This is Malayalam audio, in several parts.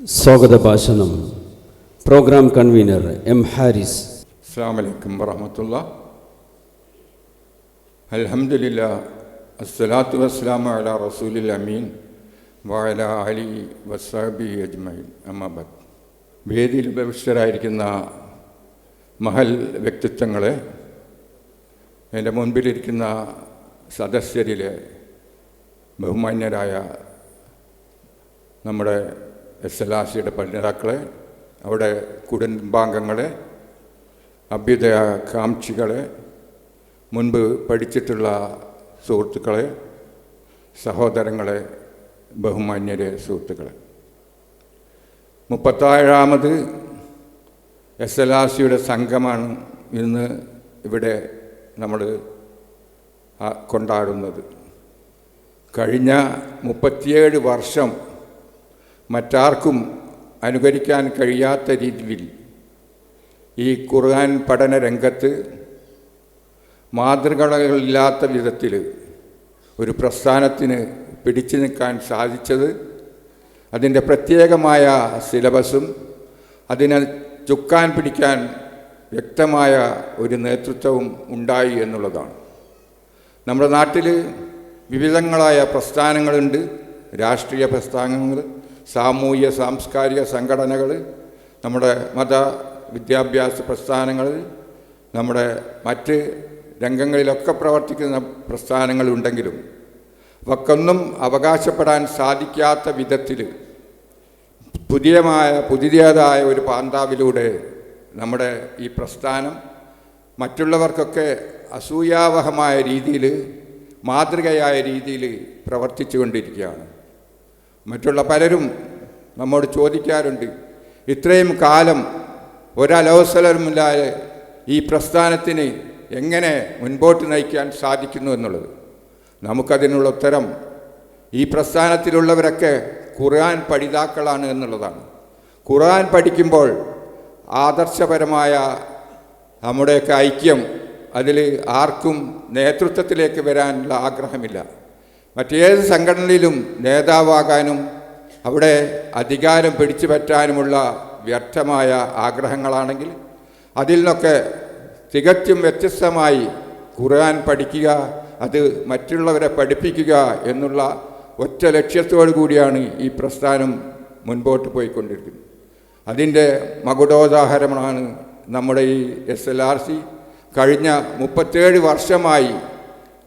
സ്വാഗത ഭാഷണം. Programme convener M Haris. അസ്സാമലൈക്കും വറഹമത്തുള്ള അൽഹംദുലില്ല അസ്സലാത്തു വസ്സലാമു അല റസൂലിൽ അമീൻ വാല അലി വസാബി അജ്മൈൻ അമ്മബദ് വേദിയിൽ ഉപവിഷ്ടരായിരിക്കുന്ന മഹൽ വ്യക്തിത്വങ്ങളെ എന്റെ മുൻപിലിരിക്കുന്ന സദസ്യരിലെ ബഹുമാന്യരായ നമ്മുടെ എസ് എൽ ആർ സിയുടെ പഠിതാക്കളെ അവിടെ കുടുംബാംഗങ്ങളെ അഭ്യുദയകാംക്ഷികളെ മുൻപ് പഠിച്ചിട്ടുള്ള സുഹൃത്തുക്കളെ സഹോദരങ്ങളെ ബഹുമാന്യരെ സുഹൃത്തുക്കളെ. മുപ്പത്താഴാമത് എസ് എൽ ആർ സിയുടെ സംഘമാണ് ഇന്ന് ഇവിടെ നമ്മൾ കൊണ്ടാടുന്നത്. കഴിഞ്ഞ മുപ്പത്തിയേഴ് വർഷം മറ്റാർക്കും അനുകരിക്കാൻ കഴിയാത്ത രീതിയിൽ ഈ ഖുർആൻ പഠന രംഗത്ത് മാതൃകകളില്ലാത്ത വിധത്തിൽ ഒരു പ്രസ്ഥാനത്തിന് പിടിച്ചു നിൽക്കാൻ സാധിച്ചത് അതിന്റെ പ്രത്യേകമായ സിലബസും അതിനെ ചുക്കാൻ പിടിക്കാൻ വ്യക്തമായ ഒരു നേതൃത്വവും ഉണ്ടായി എന്നുള്ളതാണ്. നമ്മുടെ നാട്ടിൽ വിവിധങ്ങളായ പ്രസ്ഥാനങ്ങളുണ്ട് രാഷ്ട്രീയ പ്രസ്ഥാനങ്ങൾ സാമൂഹ്യ സാംസ്കാരിക സംഘടനകൾ നമ്മുടെ മത വിദ്യാഭ്യാസ പ്രസ്ഥാനങ്ങൾ നമ്മുടെ മറ്റ് രംഗങ്ങളിലൊക്കെ പ്രവർത്തിക്കുന്ന പ്രസ്ഥാനങ്ങളുണ്ടെങ്കിലും അവക്കൊന്നും അവകാശപ്പെടാൻ സാധിക്കാത്ത വിധത്തിൽ പുതിയമായ പുതിയതായ ഒരു പാന്താവിലൂടെ നമ്മുടെ ഈ പ്രസ്ഥാനം മറ്റുള്ളവർക്കൊക്കെ അസൂയാവഹമായ രീതിയിൽ മാതൃകയായ രീതിയിൽ പ്രവർത്തിച്ചു കൊണ്ടിരിക്കുകയാണ് മറ്റുള്ള പലരും നമ്മോട് ചോദിക്കാറുണ്ട് ഇത്രയും കാലം ഒരലോസലമില്ലാതെ ഈ പ്രസ്ഥാനത്തിന് എങ്ങനെ മുൻപോട്ട് നയിക്കാൻ സാധിക്കുന്നു എന്നുള്ളത്? നമുക്കതിനുള്ള ഉത്തരം ഈ പ്രസ്ഥാനത്തിലുള്ളവരൊക്കെ ഖുർആൻ പഠിതാക്കളാണ് എന്നുള്ളതാണ്. ഖുർആൻ പഠിക്കുമ്പോൾ ആദർശപരമായ നമ്മുടെയൊക്കെ ഐക്യം അതിൽ ആർക്കും നേതൃത്വത്തിലേക്ക് വരാനുള്ള ആഗ്രഹമില്ല. മറ്റേത് സംഘടനയിലും നേതാവാകാനും അവിടെ അധികാരം പിടിച്ചു പറ്റാനുമുള്ള വ്യർത്ഥമായ ആഗ്രഹങ്ങളാണെങ്കിൽ അതിൽ നിന്നൊക്കെ തികച്ചും വ്യത്യസ്തമായി ഖുർആൻ പഠിക്കുക അത് മറ്റുള്ളവരെ പഠിപ്പിക്കുക എന്നുള്ള ഒറ്റ ലക്ഷ്യത്തോടു കൂടിയാണ് ഈ പ്രസ്ഥാനം മുൻപോട്ട് പോയിക്കൊണ്ടിരിക്കുന്നത്. അതിന്റെ മകുടോദാഹരണമാണ് നമ്മുടെ ഈ എസ് എൽ ആർ സി. കഴിഞ്ഞ മുപ്പത്തേഴ് വർഷമായി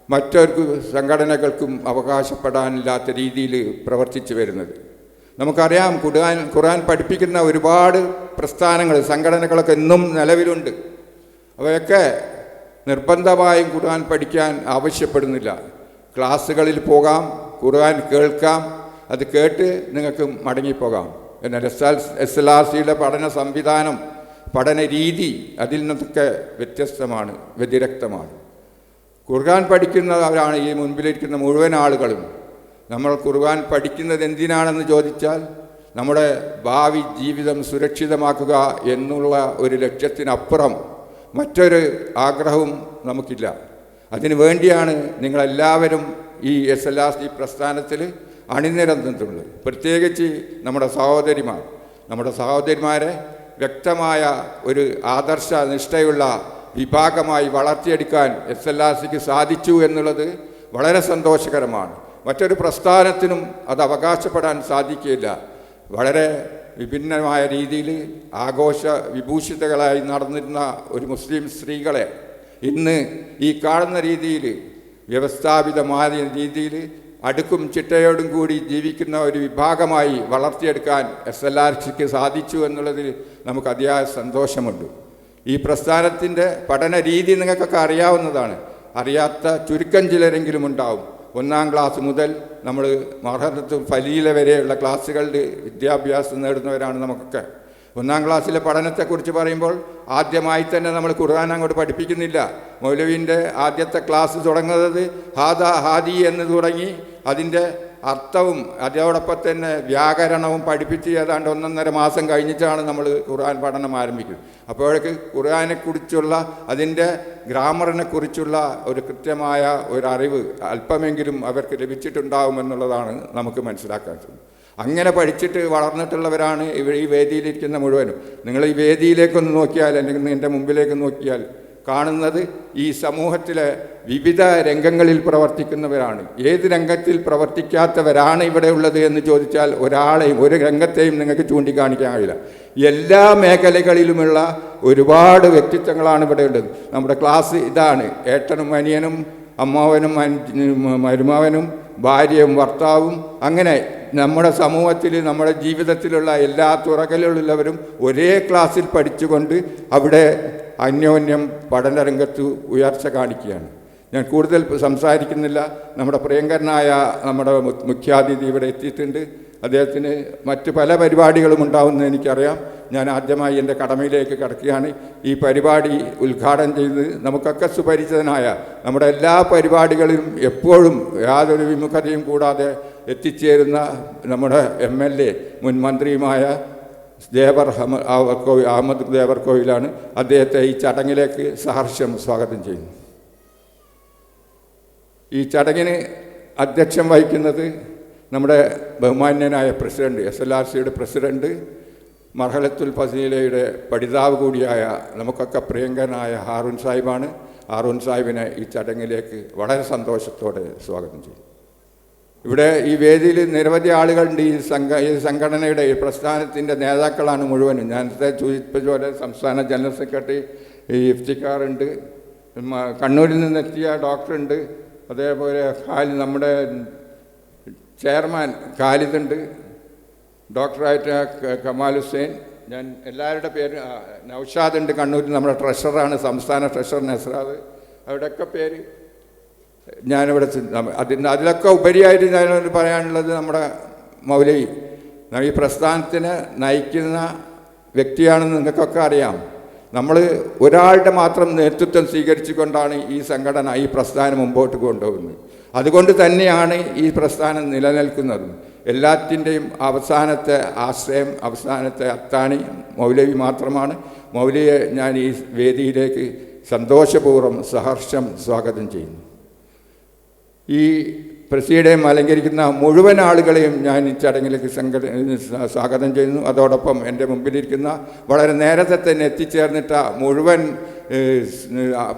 മറ്റൊരു സംഘടനകൾക്കും അവകാശപ്പെടാനില്ലാത്ത രീതിയിൽ പ്രവർത്തിച്ചു വരുന്നത്. നമുക്കറിയാം ഖുർആൻ ഖുർആൻ പഠിപ്പിക്കുന്ന ഒരുപാട് പ്രസ്ഥാനങ്ങൾ സംഘടനകളൊക്കെ ഇന്നും നിലവിലുണ്ട്. അവയൊക്കെ നിർബന്ധമായും ഖുർആൻ പഠിക്കാൻ ആവശ്യപ്പെടുന്നില്ല. ക്ലാസ്സുകളിൽ പോകാം ഖുർആൻ കേൾക്കാം അത് കേട്ട് നിങ്ങൾക്ക് മടങ്ങിപ്പോകാം. എന്നാൽ S L S L R സിയുടെ പഠന സംവിധാനം പഠന രീതി അതിൽ നിന്നൊക്കെ വ്യത്യസ്തമാണ് വ്യതിരക്തമാണ്. ഖുർആൻ പഠിക്കുന്നവരാണ് ഈ മുൻപിലിരിക്കുന്ന മുഴുവൻ ആളുകളും. നമ്മൾ ഖുർആൻ പഠിക്കുന്നത് എന്തിനാണെന്ന് ചോദിച്ചാൽ നമ്മുടെ ഭാവി ജീവിതം സുരക്ഷിതമാക്കുക എന്നുള്ള ഒരു ലക്ഷ്യത്തിനപ്പുറം മറ്റൊരു ആഗ്രഹവും നമുക്കില്ല. അതിനു വേണ്ടിയാണ് നിങ്ങളെല്ലാവരും ഈ എസ് എൽ ആർ സി പ്രസ്ഥാനത്തിൽ അണിനിരന്നിട്ടുള്ളത്. പ്രത്യേകിച്ച് നമ്മുടെ സഹോദരിമാർ. നമ്മുടെ സഹോദരിമാരെ വ്യക്തമായ ഒരു ആദർശ നിഷ്ഠയുള്ള വിഭാഗമായി വളർത്തിയെടുക്കാൻ എസ് എൽ ആർ സിക്ക് സാധിച്ചു എന്നുള്ളത് വളരെ സന്തോഷകരമാണ്. മറ്റൊരു പ്രസ്ഥാനത്തിനും അത് അവകാശപ്പെടാൻ സാധിക്കില്ല വളരെ വിഭിന്നമായ രീതിയിൽ ആഘോഷ വിഭൂഷിതകളായി നടന്നിരുന്ന ഒരു മുസ്ലിം സ്ത്രീകളെ ഇന്ന് ഈ കാണുന്ന രീതിയിൽ വ്യവസ്ഥാപിതമായ രീതിയിൽ അടുക്കും ചിട്ടയോടും കൂടി ജീവിക്കുന്ന ഒരു വിഭാഗമായി വളർത്തിയെടുക്കാൻ എസ് എൽ ആർ സിക്ക് സാധിച്ചു എന്നുള്ളതിൽ നമുക്ക് അതിയായ സന്തോഷമുണ്ട്. ഈ പ്രസ്ഥാനത്തിന്റെ പഠന രീതി നിങ്ങൾക്കൊക്കെ അറിയാവുന്നതാണ്. അറിയാത്ത ചുരുക്കം ചിലരെങ്കിലും ഉണ്ടാവും. ഒന്നാം ക്ലാസ് മുതൽ നമ്മൾ മഹർത്തും ഫലീല വരെയുള്ള ക്ലാസ്സുകളിൽ വിദ്യാഭ്യാസം നേടുന്നവരാണ് നമുക്കൊക്കെ. ഒന്നാം ക്ലാസ്സിലെ പഠനത്തെക്കുറിച്ച് പറയുമ്പോൾ ആദ്യമായി തന്നെ നമ്മൾ ഖുർആൻ അങ്ങോട്ട് പഠിപ്പിക്കുന്നില്ല. മൗലവിന്റെ ആദ്യത്തെ ക്ലാസ് തുടങ്ങുന്നത് ഹാദ ഹാദി എന്ന് തുടങ്ങി അതിന്റെ അർത്ഥവും അതോടൊപ്പം തന്നെ വ്യാകരണവും പഠിപ്പിച്ച് ഏതാണ്ട് ഒന്നൊന്നര മാസം കഴിഞ്ഞിട്ടാണ് നമ്മൾ ഖുർആൻ പഠനം ആരംഭിക്കുന്നത്. അപ്പോഴേക്ക് ഖുർആനെക്കുറിച്ചുള്ള അതിന്റെ ഗ്രാമറിനെക്കുറിച്ചുള്ള ഒരു കൃത്യമായ ഒരു അറിവ് അല്പമെങ്കിലും അവർക്ക് ലഭിച്ചിട്ടുണ്ടാവുമെന്നുള്ളതാണ് നമുക്ക് മനസ്സിലാക്കാൻ സാധിക്കും അങ്ങനെ പഠിച്ചിട്ട് വളർന്നിട്ടുള്ളവരാണ് ഇവ ഈ വേദിയിലിരിക്കുന്ന മുഴുവനും. നിങ്ങൾ ഈ വേദിയിലേക്കൊന്ന് നോക്കിയാൽ അല്ലെങ്കിൽ എന്റെ മുമ്പിലേക്ക് നോക്കിയാൽ കാണുന്നത് ഈ സമൂഹത്തിലെ വിവിധ രംഗങ്ങളിൽ പ്രവർത്തിക്കുന്നവരാണ്. ഏത് രംഗത്തിൽ പ്രവർത്തിക്കാത്തവരാണ് ഇവിടെ ഉള്ളത് എന്ന് ചോദിച്ചാൽ ഒരാളെയും ഒരു രംഗത്തെയും നിങ്ങൾക്ക് ചൂണ്ടിക്കാണിക്കാൻ കഴിയില്ല. എല്ലാ മേഖലകളിലുമുള്ള ഒരുപാട് വ്യക്തിത്വങ്ങളാണ് ഇവിടെ ഉള്ളത്. നമ്മുടെ ക്ലാസ് ഇതാണ്. ഏട്ടനും അനിയനും അമ്മാവനും മരുമാവനും ഭാര്യയും ഭർത്താവും അങ്ങനെ നമ്മുടെ സമൂഹത്തിൽ നമ്മുടെ ജീവിതത്തിലുള്ള എല്ലാ തുറകളിലുള്ളവരും ഒരേ ക്ലാസ്സിൽ പഠിച്ചുകൊണ്ട് അവിടെ അന്യോന്യം പഠനരംഗത്ത് ഉയർച്ച കാണിക്കുകയാണ്. ഞാൻ കൂടുതൽ സംസാരിക്കുന്നില്ല. നമ്മുടെ പ്രിയങ്കരനായ നമ്മുടെ മുഖ്യാതിഥി ഇവിടെ എത്തിയിട്ടുണ്ട്. അദ്ദേഹത്തിന് മറ്റ് പല പരിപാടികളും ഉണ്ടാവുമെന്ന് എനിക്കറിയാം. ഞാൻ ആദ്യമായി എന്റെ കടമയിലേക്ക് കടക്കുകയാണ്. ഈ പരിപാടി ഉദ്ഘാടനം ചെയ്ത് നമുക്കൊക്കെ സുപരിചിതനായ നമ്മുടെ എല്ലാ പരിപാടികളിലും എപ്പോഴും യാതൊരു വിമുഖതയും കൂടാതെ എത്തിച്ചേരുന്ന നമ്മുടെ എം എൽ എ മുൻ മന്ത്രിയുമായ ദേവർ ആ- അഹമ്മദ് ദേവർ കോവിലാണ് അദ്ദേഹത്തെ ഈ ചടങ്ങിലേക്ക് സഹർഷം സ്വാഗതം ചെയ്യുന്നു. ഈ ചടങ്ങിന് അധ്യക്ഷം വഹിക്കുന്നത് നമ്മുടെ ബഹുമാന്യനായ പ്രസിഡന്റ് എസ് എൽ ആർ സിയുടെ പ്രസിഡന്റ് മർഹലത്തുൽ ഫസീലയുടെ പഠിതാവ് കൂടിയായ നമുക്കൊക്കെ പ്രിയങ്കനായ ഹാറൂൻ സാഹിബാണ്. ഹാറൂൻ സാഹിബിനെ ഈ ചടങ്ങിലേക്ക് വളരെ സന്തോഷത്തോടെ സ്വാഗതം ചെയ്യും ഇവിടെ ഈ വേദിയിൽ നിരവധി ആളുകളുണ്ട് ഈ സംഘ ഈ സംഘടനയുടെ ഈ പ്രസ്ഥാനത്തിന്റെ നേതാക്കളാണ് മുഴുവനും. ഞാൻ നേരത്തെ സൂചിപ്പിച്ച പോലെ സംസ്ഥാന ജനറൽ സെക്രട്ടറി ഈ ഇഫ്തിക്കാറുണ്ട് കണ്ണൂരിൽ നിന്നെത്തിയ ഡോക്ടറുണ്ട്. അതേപോലെ ഖാലി നമ്മുടെ ചെയർമാൻ ഖാലിദുണ്ട്. ഡോക്ടറായിട്ട് കമാൽ ഹുസൈൻ. ഞാൻ എല്ലാവരുടെ പേര് നൗഷാദ് ഉണ്ട് കണ്ണൂരിൽ. നമ്മുടെ ട്രഷറാണ് സംസ്ഥാന ട്രഷറർ നസ്രാദ്. അവരുടെയൊക്കെ പേര് ഞാനിവിടെ അതിന് അതിലൊക്കെ ഉപരിയായിട്ട് ഞാൻ പറയാനുള്ളത് നമ്മുടെ മൗലവി. ഈ പ്രസ്ഥാനത്തിന് നയിക്കുന്ന വ്യക്തിയാണെന്ന് നിങ്ങൾക്കൊക്കെ അറിയാം. നമ്മൾ ഒരാളുടെ മാത്രം നേതൃത്വം സ്വീകരിച്ചുകൊണ്ടാണ് ഈ സംഘടന ഈ പ്രസ്ഥാനം മുമ്പോട്ട് കൊണ്ടുപോകുന്നത്. അതുകൊണ്ട് തന്നെയാണ് ഈ പ്രസ്ഥാനം നിലനിൽക്കുന്നത്. എല്ലാത്തിന്റെയും അവസാനത്തെ ആശ്രയം അവസാനത്തെ അത്താണി മൗലവി മാത്രമാണ്. മൗലവിയെ ഞാൻ ഈ വേദിയിലേക്ക് സന്തോഷപൂർവം സഹർഷം സ്വാഗതം ചെയ്യുന്നു. ഈ പ്രസിഡയം അലങ്കരിക്കുന്ന മുഴുവൻ ആളുകളെയും ഞാൻ ഈ ചടങ്ങിലേക്ക് സംഘ സ്വാഗതം ചെയ്യുന്നു. അതോടൊപ്പം എന്റെ മുമ്പിലിരിക്കുന്ന വളരെ നേരത്തെ തന്നെ എത്തിച്ചേർന്നിട്ട മുഴുവൻ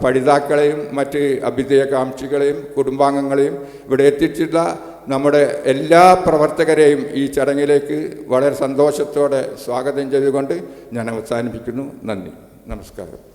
പഠിതാക്കളെയും മറ്റ് അഭ്യുദയകാംക്ഷികളെയും കുടുംബാംഗങ്ങളെയും ഇവിടെ എത്തിച്ചിട്ടുള്ള നമ്മുടെ എല്ലാ പ്രവർത്തകരെയും ഈ ചടങ്ങിലേക്ക് വളരെ സന്തോഷത്തോടെ സ്വാഗതം ചെയ്തുകൊണ്ട് ഞാൻ അവസാനിപ്പിക്കുന്നു. നന്ദി. നമസ്കാരം.